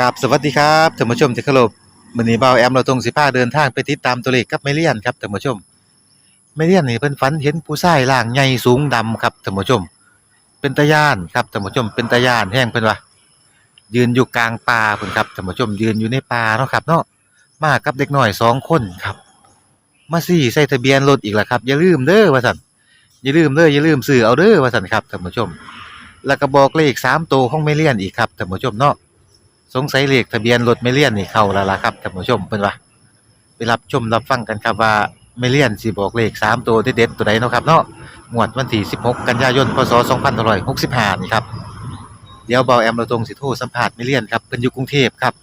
กับสวัสดีครับท่านผู้ชมที่เคารพมื้อนี้บ่าแอมเราตรงสิพาเดินทางไปติดตามตัวเลขกับแม่เลียนครับท่านผู้ชมแม่เลียนนี่เพิ่นฝันเห็นผู้ชายร่างใหญ่สูงดำครับท่านผู้ชม เป็นตาย่านครับท่านผู้ชม เป็นตาย่านแห้งเพิ่นว่ายืนอยู่กลางป่าเพิ่นครับท่านผู้ชม ยืนอยู่ในป่าเนาะครับ เนาะมากับเด็กน้อยสองคนครับ มาสี่ใส่ทะเบียนรถอีกแล้วครับ อย่าลืมเด้อว่าซั่นอย่าลืมเด้ออย่าลืมซื้อเอาเด้อว่าซั่นครับท่านผู้ชม แล้วก็บอกเลขสามตัวของแม่เลียนอีกครับท่านผู้ชมเนาะ สงสัยเลขทะเบียนรถไม่เลี่ยนนี่เข้าแล้วล่ะครับท่านผู้ชมเพิ่นว่าไปรับชมรับฟังกันครับว่าไม่เลี่ยนสิบอกเลข3ตัวเด็ดๆตัวใดเนาะครับเนาะงวดวันที่16 กันยายนพศ2565นี่ครับเดี๋ยวเบาแอมเราตรงสิโทรสัมภาษณ์ไม่เลี่ยนครับเพิ่นอยู่กรุงเทพครับ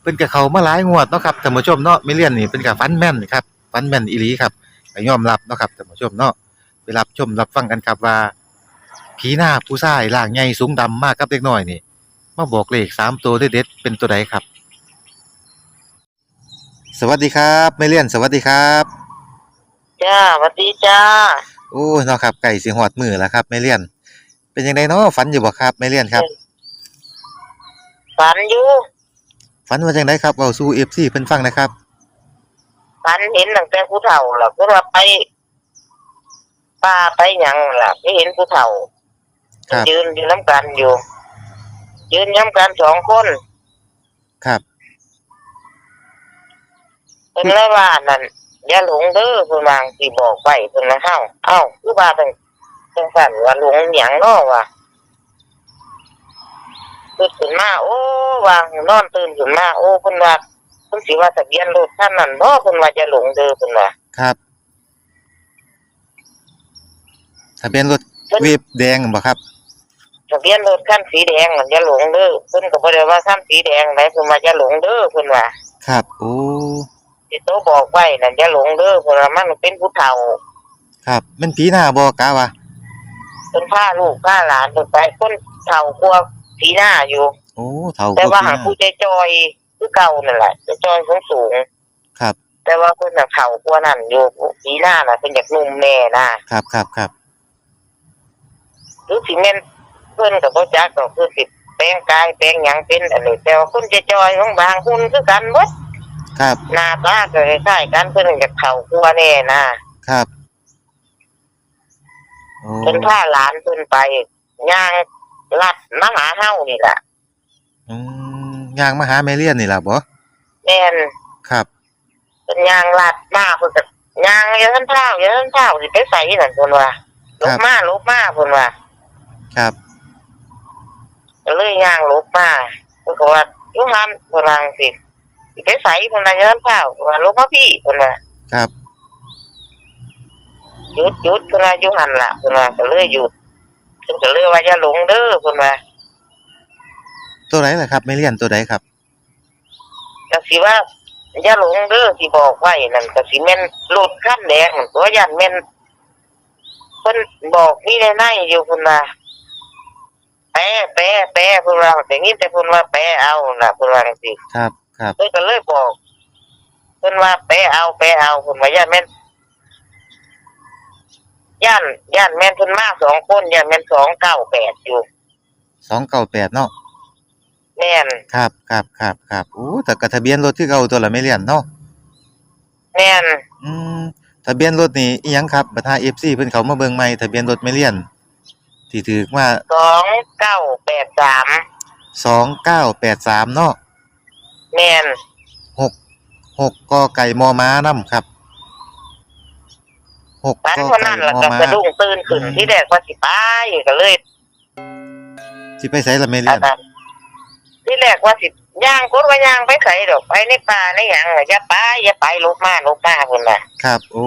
เพิ่นก็เขามาหลายงวดเนาะครับท่านผู้ชมเนาะไม่เลี่ยนนี่เพิ่นก็ฟันแม่นครับฟันแม่นอีหลีครับก็ยอมรับเนาะครับท่านผู้ชมเนาะไปรับชมรับฟังกันครับว่าผีหน้าผู้ชายร่างใหญ่สูงดำมากกับเด็กน้อยนี่ มาบอกเลขสามตัวเด็ดๆเป็นตัวใดครับ สวัสดีครับไม่เลี่ยนสวัสดีครับ จ้าสวัสดีจ้า โอ้เนาะครับไก่สิหอดมือแล้วครับไม่เลี่ยน เป็นยังไงเนาะฝันอยู่บ่ครับไม่เลี่ยนครับฝันอยู่ฝันว่าจังไดครับเว้าสู่ FC เพิ่นฟังนะครับฝันเห็นตั้งแต่ผู้เฒ่าล่ะก็ว่าไปป้าไปหยังล่ะไปเห็นผู้เฒ่า ครับ ยืนอยู่น้ำกันอยู่ ยืนย้ำกันสองคนครับ เป็นไรว่านั่นอย่าหลงเด้อเพิ่นวาจั่งสิบอกไว้เพิ่นนะเฮาเอ้าคือว่าจังจังสั่นว่าหลงหยังเนาะว่ะตื่นขึ้นมาโอ้ว่านอนตื่นขึ้นมาโอ้เพิ่นว่าเพิ่นสิว่าทะเบียนรถคันนั้นบ่เพิ่นว่าอย่าหลงเด้อเพิ่นว่าครับทะเบียนรถเพิ่นเวฟแดงบ่ครับ ทะเบียนรถคันสีแดงมันจะหลงเด้อเพิ่นก็บ่ได้ว่าคันสีแดงไหนเพิ่นว่าจะหลงเด้อเพิ่นว่าครับโอ้ที่โตบอกไว้นั่นจะหลงเด้อเพิ่นว่ามันเป็นผู้เฒ่า ครับมันผีหน้าบ่กะวะเพิ่นพาลูกพาหลานเพิ่นไปคนเฒ่ากว่าสีหน้าอยู่ โอ้เฒ่าแต่ว่าผีหหาน้าผู้ใจจอยคือเก่านั่นแหละใจจอยสูงสูงครับๆแต่ว่าเพิ่นน่ะเฒ่ากว่านั้นอยู่สีหน้าน่ะเป็นอยากหนุ่มแน่นะครับครับครับหรือสิแม่น เพิ่นก็บ่จักดอกคือสิแปลงกายแปลงหยังเป็นอันนี้แต่ว่าคนใจจอยของบางคนคือกันหมดครับ หน้าตาก็คล้ายๆกันเพิ่นอยากเข้ากลัวแน่นะครับโอ้เพิ่นพาหลานเพิ่นไปย่างลัดมาหาเฮานี่ล่ะอืมย่างมาหาแม่เลี่ยนนี่ล่ะบ่แม่นครับ เพิ่นย่างลัดมาเพิ่นก็ย่างอย่าทันเท้าอย่าทันเท้าสิไปใส่นั่นเพิ่นว่าลบมาลบมาเพิ่นว่า ครับ ก็เลยย่างลบมาเพิ่นก็ว่าอยู่หันเพิ่นว่าจังซี่สิไปใส่เพิ่นว่าอย่าทันเท้าเพิ่นว่าลบมาพี่เพิ่นว่าครับหยุดหยุดเพิ่นว่าอยู่หันล่ะเพิ่นว่าก็เลยหยุดเพิ่นก็เลยว่าอย่าหลงเด้อเพิ่นว่าตัวไหนล่ะครับแม่เลี่ยนตัวใดครับ ก็สิว่าอย่าหลงเด้อสิบอกไว้นั่นก็สิแม่นรถคันแดงนั่นตัวยันแม่นเพิ่นบอกมีในในอยู่เพิ่นว่า แปะแปะแปะเพิ่นว่าแต่งี้แต่เพิ่นว่าแปะเอาน่ะเพิ่นว่าจังซี่ครับ ครับเพิ่นก็เลยบอกเพิ่นว่าแปะเอาแปะเอาเพิ่นว่าย่านแม่นย่านย่านแม่นเพิ่นมาสองคนย่านแม่น298อยู่สองเก้าแปดเนาะแม่นครับครับครับครับโอ้แต่กับทะเบียนรถที่เก่าตัวละไม่เลี่ยนเนาะแม่นอืมทะเบียนรถนี่อีหยังครับบัดหา FC เพิ่นเขามาเบิ่งใหม่ทะเบียนรถไม่เลี่ยน ที่ถือมา2983 2983เนาะแม่น6 6กอไก่มอม้านํครับ6กฝันอเท่าไก่นั้นแล้วมอก็ม้าสะดุ้งตื่นขึ้นอืม ที่แรกว่าสิไปก็เลยสิไปไสล่ะไม่อัเลี่ยนนนั้นที่แรกว่าสิย่างคนว่าย่างไปไสดอกไปในป่าในหยังอย่าไปอย่าไปลบมาลบมาพุ่นน่ะครับ โอ้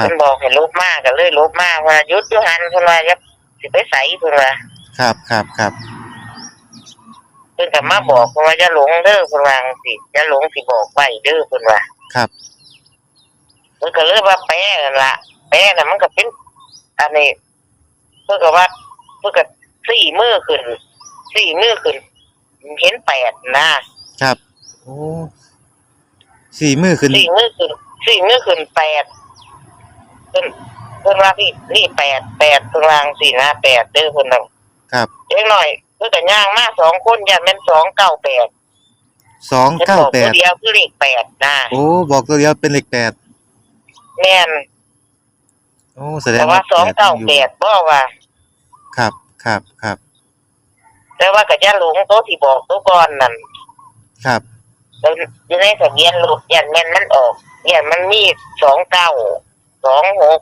ครับ เพิ่นบอกให้ลบมาก็เลยลบมาว่าหยุดอยู่หันเพิ่นว่าอย่าสิไปไสเพิ่นว่าครับครับครับเพิ่นก็มาบอกเพิ่นว่าอย่าหลงเด้อเพิ่นว่าจังซี่อย่าหลงสิบอกไว้เด้อเพิ่นว่าครับเพิ่นก็เลยว่าแปะนั่นล่ะแปะน่ะมันก็เป็น อันนี้เพิ่นก็ว่าเพิ่นก็สี่มือขึ้นสี่มือขึ้นเห็นแปดนะครับ โอ้สี่มือขึ้นสี่มือขึ้นสี่มือขึ้นแปดเพิ่นเพิ่นว่าพี่นี่แปดแปดเพิ่นวาจังสี่นะแปดเด้อเพิ่นน่ะครับเล็กหน่อยคือแต่ย่างมาสองคนยันแม่นสองเก้าแปดสองฉันเก้าบอกแปตัวดเดียวคือเลขแปดนะโอ้บอกตัวเดียวเป็นเลขแปดแม่นโอ้แสดงแต่ว่าสองแปเก้าดยังแปอยู่ดบอกว่าครับครับครับแต่ว่ากับย่าหลงตัวที่บอกตัวก่อนนั่นครับแล้วอยู่ในทะเบียนรถยันแม่นมันออกยันมันมีสองเก้า สองหก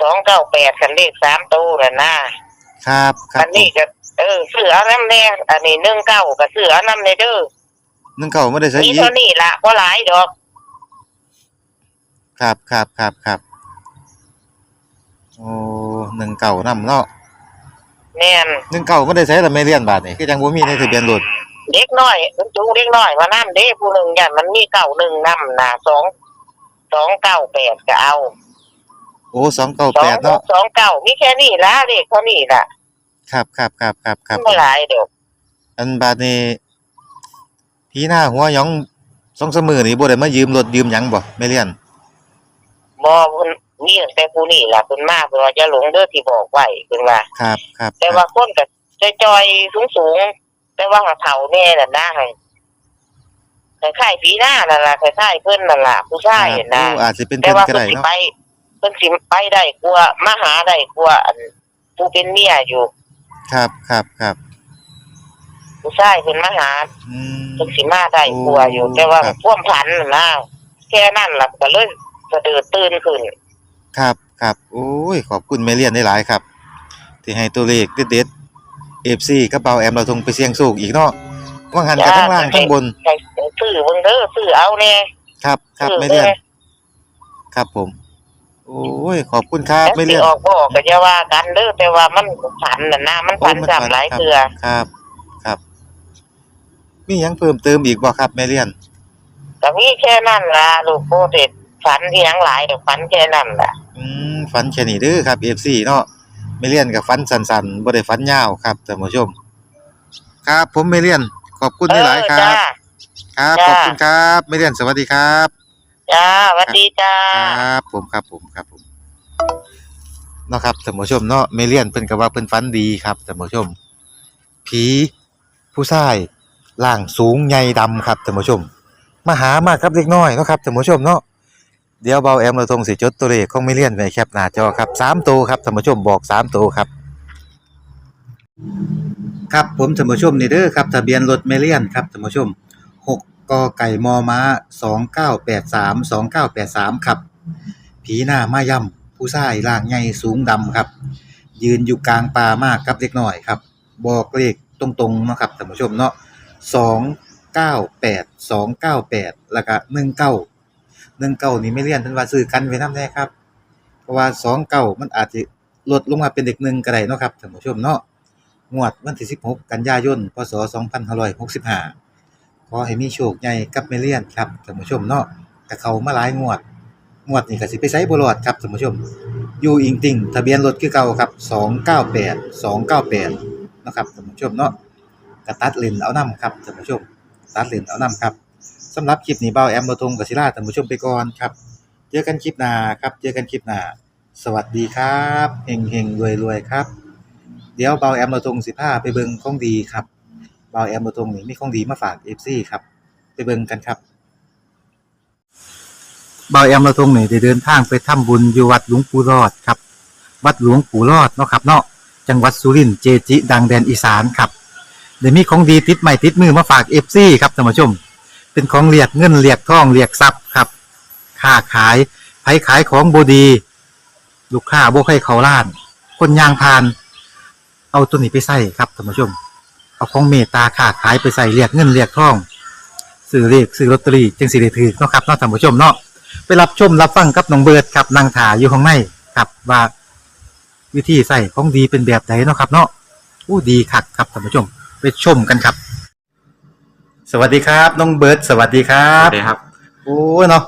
สองเก้าแปดคันเลขสามตัวน่ะนะครับครัอับนนี้ก็เออเสือน้ำแน่อันนี้หนึ่งเก้ากับเสือน้ำในเด้อหนึ่งเก้าไม่ได้ใช้มีอีกเท่านี้ละเพราะหลายดอกครับครับครับครับโอ้หนึ่งเก้านำเนาะแม่นหนึ่งเก้าไม่ได้ใช้แต่ไม่เรียนบาทนี่คือจังบ่มีในทะเบียนรถเด็กน้อยมันจูงเด็กน้อยมาน้ำเด้ผู้หนึ่งยันมันมีเก้าหนึ่งน้ำนะสอง สองเก้าแปดก็เอาโอ้สองเก้าสอแปงดหเนาะกสองเก้ามีแค่นี้ละเด็กเท่านี้ละครับครับครับครับครับไม่หลายเดี๋ยวอันบาทนี่พี่หน้าหัวหยองสองสามมือนี่บ่ได้มายืมรถยืมหยังบ่ไม่เรียนบอคุณมีตั้งแต่ผู้นี่ล่ะคุณมาเพื่อว่าจะหลงเด้อที่บอกไว้คุณว่า ครับครับแต่ว่าคนกับจอยๆสูงๆแต่ว่าหาเฒ่าแน่น่ะนะให้ คล้ายๆผีหน้านั่นล่ะคล้ายๆเพิ่นนั่นล่ะผู้ชายครับน่ะโอ้อาจจะเป็นแต่เพิ่นว่าก็เพิ่นได้สิเนาะไปเพิ่นสิไปได้กลัวามาหาได้กลัวาอันผู้เป็นเมียอยู่ ครับครับครับผู้ชายเพิ่นมาหาอืม เพิ่นสิมาได้กลัวาอยู่แต่ว่าครับ พ่วามพันน่ะนะแค่นั้นล่ะก็เลยสะดือตื่นขึ้น ครับครับโอ้ยขอบคุณแม่เลียนได้หลายครับ ที่ให้ตัวเลขเด็ดๆ FC กระเป๋าแอมเราทงไปเสี่ยงโชคอีกเนาะว่างหันกันทั้งล่างทั้งบนให้ ซื้อเบิ่งเด้อซื้อเอาแน่ครับครับซื้อแม่เลียนด้อครับผม โอ้ยขอบคุณครับแล้วแม่สิเลียนออกบ่ออกก็จะว่ากันเด้อแต่ว่ามันฝันน่ะนะมันฝันโอ้ซ้ำหลายครับเทื่อครับ ครับมีหยังเพิ่มเติมอีกบ่ครับแม่เลียนก็มีแค่นั้นล่ะลูกโปรเตดฝันที่หยังหลายเดี๋ยวฝันแค่นั้นล่ะ อืมฝันแค่นี้เด้อครับ FC เนาะแม่เลียนกับฝันสั้นๆบ่ได้ฝันยาวครับท่านผู้ชม ครับ ผมแม่เลียน ขอบคุณหลายๆคเออรับจ้า ครับจ้าขอบคุณครับแม่เลียนสวัสดีครับจ้าสวัสดีจ้าครับผมครับผมครับผมเนาะครับท่านผู้ชมเนาะเมเลียนเพิ่นก็ว่าเพิ่นฝันดีครับท่านผู้ชม ผีผู้ชายร่างสูงใหญ่ดำครับท่านผู้ชม มาหามาครับเล็กน้อยเนาะครับท่านผู้ชมเนาะเดี๋ยวเบาแอมเราทงสิจดตัวเลขของเมเลียนไว้แคปหน้าจอครับสามตัวครับท่านผู้ชมบอกสามตัวครับ ครับผมท่านผู้ชมนี่เด้อครับทะเบียนรถเมเลียนครับท่านผู้ชม 6กไก่มอม้า2983 2983ครับ ผีหน้ามาย่ำผู้ชายร่างใหญ่สูงดำครับ ยืนอยู่กลางป่ามากครับเล็กน้อยครับ บอกเลขตรงๆนะครับท่านผู้ชมเนาะ298 298แล้วก็19 19นี่ไม่เลี่ยนเพิ่นว่าซื้อกันไว้นำแน่ครับ เพราะว่า29มันอาจจะลดลงมาเป็นเด็กหนึ่งก็ได้เนาะครับท่านผู้ชมเนาะงวดวันที่16กันยายนพศ2565 ขอให้มีโชคใหญ่กับเมเลียนครับท่านผู้ชมเนาะกะเขามาหลายงวด งวดนี้ก็สิไปไสบ่รอดครับท่านผู้ชม อยู่อิงติงทะเบียนรถคือเก่าครับ 298 298เนาะครับท่านผู้ชมเนาะกะตัดเลนเอานํครับท่านผู้ชม ตัดเลนเอานํครับสำหรับคลิปนี้เบาแอมบ่ทงกับศิลาท่านผู้ชมไปก่อนครับ เจอกันคลิปหน้าครับ เจอกันคลิปหน้า สวัสดีครับเฮงๆรวยๆครับ เดี๋ยวเบาแอมบ่ทงสิพาไปเบิ่งของดีครับ บาวแอมโบตรงนี้มีของดีมาฝาก FC ครับ ไปเบิ่งกันครับบาวแอมโบตรงนี่ได้เดินทางไปทำบุญอยู่วัดหลวงปู่รอดครับ วัดหลวงปู่รอดเนาะครับเนาะจังหวัดสุรินทร์เจจิดังแดนอีสานครับเดี๋ยวมีของดีติดใหม่ติดมือมาฝาก FC ครับท่านผู้ชม เป็นของเรียกเงินเรียกทองเรียกทรัพย์ครับค้าขายไผขายของบดี ลูกค้าบ่ให้เขาล้าน คนยางพาน เอาตัวนี้ไปใส่ครับท่านผู้ชม เอาของเมตตาค้าขายไปใส่เรียกเงินเรียกทองซื้อเรียกซื้อลอตเตอรี่จึงสิได้ถือเนาะครับเนาะท่านผู้ชมเนาะไปรับชมรับฟังกับน้องเบิร์ดครับนางถาอยู่ข้างในครับว่าวิธีใส่ของดีเป็นแบบไหนเนาะครับ เนาะอู้ดีคักครับท่านผู้ชม ไปชมกันครับ สวัสดีครับ น้องเบิร์ดสวัสดีครัครับบสวัสดีครับโอ้เนาะ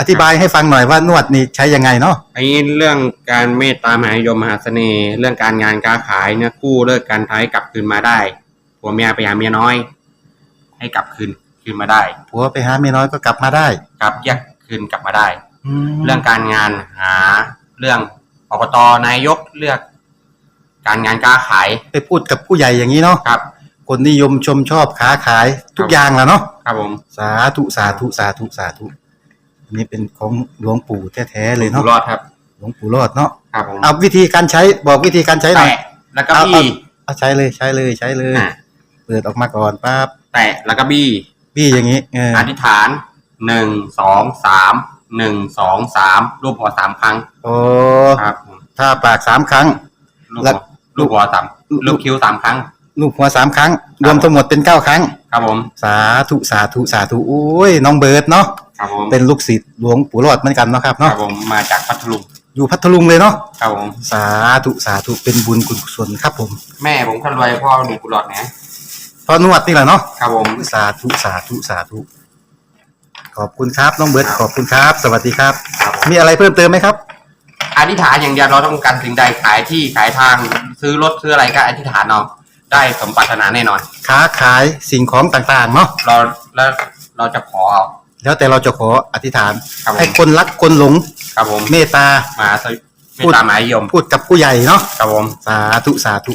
อธิบายให้ฟังหน่อยว่านวดนี่ใช้ยังไงเนาะไอ้เรื่องการเมตตามหานิยมมหาเสน่ห์ เรื่องการงานการขายเนี่ยกู้เลิกการท้ายกลับคืนมาได้ ผัวเมียไปหาเมียน้อย ให้กลับคืนคืนมาได้ผัวไปหาเมียน้อยก็กลับมาได้กลับแยกคืนกลับมาได้มเรื่องการงานหาเรื่องอบตนายกเลือก การงานการขายไปพูดกับผู้ใหญ่อย่างนี้เนาะครับ คนนิยมชมชอบค้าขายทุกอย่างแหล้วเนาะครับผมสาธุสาธุสาธุสาธุอันนี้เป็นของหลวงปู่แท้ๆเลยอยู่เนาะรอดครับหลวงปู่รอดเนาะครับผมเอาวิธีการใช้บอกวิธีการใช้หน่อยแตะแล้วก็เอาบี้เอาใช้เลยใช้เลยใช้เลยอะ เปิดออกมาก่อนปั๊บแตะแล้วก็บี้พี่อย่างนี้เอออธิษฐานหนึ่งสองสามหนึ่งสองสามรูปหัวสามครั้งโอ้ครับผมถ้าปากสามครั้ง ลูกแล้หัววลูกหัวสามลูกคิ้วสามครั้ง ลูกหัวสามครั้ง รวมทั้งหมดเป็นเก้าครั้ง ครับผม สาธุสาธุสาธุโอ้ยน้องเบิร์ดเนาะครับผมเป็นลูกศิษย์หลวงปู่รอดเหมือนกันเนาะครับครัเนาะบผมมาจากพัทลุงอยู่พัทลุงเลยเนาะครับผมสาธุสาธุเป็นบุญคุณกุศลครับผม แม่ผมคนรวยพ่อหนุ่มกุหลาบนะ พอนวดนี่แหละเนาะครับผมสาธุสาธุสาธุขอบคุณครับน้องเบิร์ดขอบคุณครับ สวัสดีครับครับผมมีอะไรเพิ่มเติมไหมครับ อธิษฐานอย่างเดียวเราต้องการสิ่งใดขายที่ขายทางซื้อรถซื้ออะไรก็อธิษฐานเอาได้สมปรารถนาแน่นอน ค้าขายสิ่งของต่างๆเนาะเราแล้วเราจะขอเอาแล้วแต่เราจะขออธิษฐานครับผมให้คนรักคนหลงครับผมเมตตามาสวิไม่ตามหมายยมพูดกับผู้ใหญ่เนาะครับผมสาธุสาธุ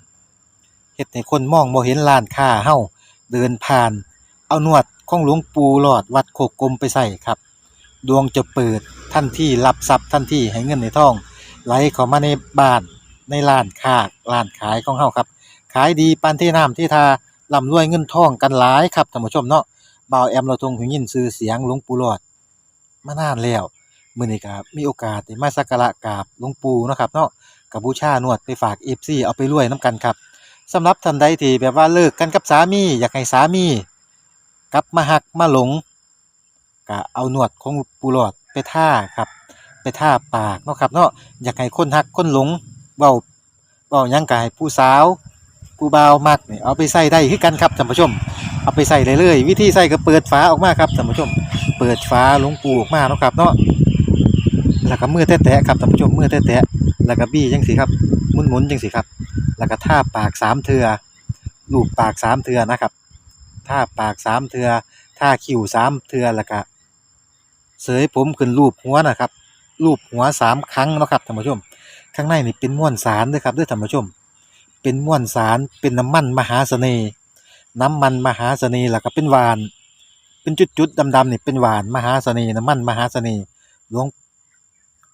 เฮ็ดให้คนมองบ่เห็นร้านค้าเฮาเดินผ่าน เอานวดของหลวงปู่หลอดวัดโคกกลมไปใส่ครับ ดวงจะเปิดทันทีรับทรัพย์ทันทีให้เงินในท้อง ไหลเข้ามาในบ้านในร้านค้าร้านขายของเฮาครับ ขายดีปานที่น้ำที่ทาร่ำรวยเงินทองกันหลายครับท่านผู้ชมเนาะบ่าวแอมเราทงหูยินชื่อเสียงหลวงปู่หลอดมานานแล้วมื้อนี้ก็มีโอกาสได้มาสักการะกราบหลวงปู่เนาะครับเนาะก็บูชานวดไปฝาก FC เอาไปรวยนํกันครับ สำหรับท่านใดที่แบบว่าเลิกกันกับสามี อยากให้สามีกลับมาหักมาหลงก็เอาหนวดของปูหลอดไปท่าครับ ไปท่าปากเนาะครับเนาะอยากให้คนหักคนหลงเว้าเว้ายังก็ให้ผู้สาวผู้บ่าวมักนี่เอาไปใส่ได้คือกันครับท่านผู้ชม เอาไปใส่ได้เลยวิธีใส่ก็เปิดฝาออกมาครับท่านผู้ชม เปิดฝาหลวงปูออกมาเนาะครับเนาะแล้วก็มือแตะๆครับท่านผู้ชมมือแตะๆแล้วก็บี้จังสิครับหมุนๆจังสิครับ แล้วก็ท่าปากสามเทือลูบปากสามเทือนะครับท่าปากสามเทือท่าคิ้วสามเทือแล้วก็เสยผมขึ้นรูปหัวนะครับรูปหัวสามครั้งนะครับท่านผู้ชม ข้างในนี่เป็นม้วนสารด้วยครับด้วยท่านผู้ชม เป็นม้วนสารเป็นน้ำมันมหาเสน่ห์น้ำมันมหาเสน่ห์แล้วก็เป็นหวาน เป็นจุดๆดำๆนี่เป็นหวานมหาเสน่ห์น้ำมันมหาเสน่ห์หลวง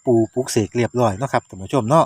ปู่ปุกเสกเรียบร้อยนะครับท่านผู้ชมเนาะ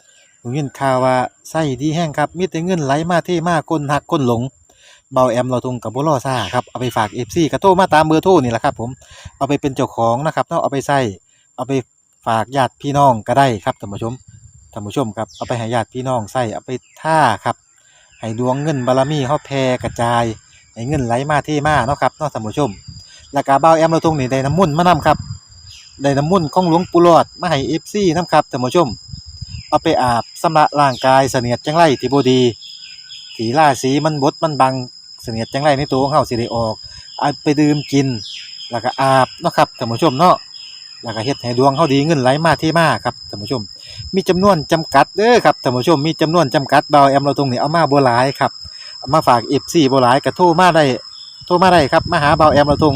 ผมยินข่าวว่าไส้ดีแห้งครับมีแต่เงินไหลมาเทมาคนหักคนหลงเบาแอมเราทงกับบุรอซ่าครับเอาไปฝากเอฟซีกระโทรมาตามเบอร์โทรนี่แหละครับผมเอาไปเป็นเจ้าของนะครับเนาะเอาไปใส่เอาไปฝากญาติพี่น้องก็ได้ครับท่านผู้ชมท่านผู้ชมครับเอาไปให้ญาติพี่น้องใส่เอาไปท่าครับให้ดวงเงินบารมีเขาแผ่กระจายให้เงินไหลมาเทมาเนาะครับเนาะท่านผู้ชมแล้วก็เบาแอมเราทงนี่ได้น้ำมุ่นมานํครับได้น้ำมุ่นของหลวงปู่หลอดมาให้เอฟซีนํครับท่านผู้ชม เอาไปอาบสำระร่างกายเสนียดจังไรที่บดีสีล่าสีมันบดมันบังเสนียดจังไรในตัวของเฮาสิได้ออกเอาไปดื่มกิน แล้วก็อาบเนาะครับท่านผู้ชมเนาะแล้วก็เฮ็ดให้ดวงเฮาดีเงินไหลมาเทมาครับท่านผู้ชม มีจำนวนจำกัดเด้อครับท่านผู้ชมมีจำนวนจำกัดเบาแอมเราตรงนี้เอามาบ่หลายครับมาฝาก FC บ่หลายก็โทรมาได้โทรมาได้ครับมาหาเบาแอมเราตรง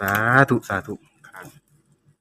สาธุ สาธุครับ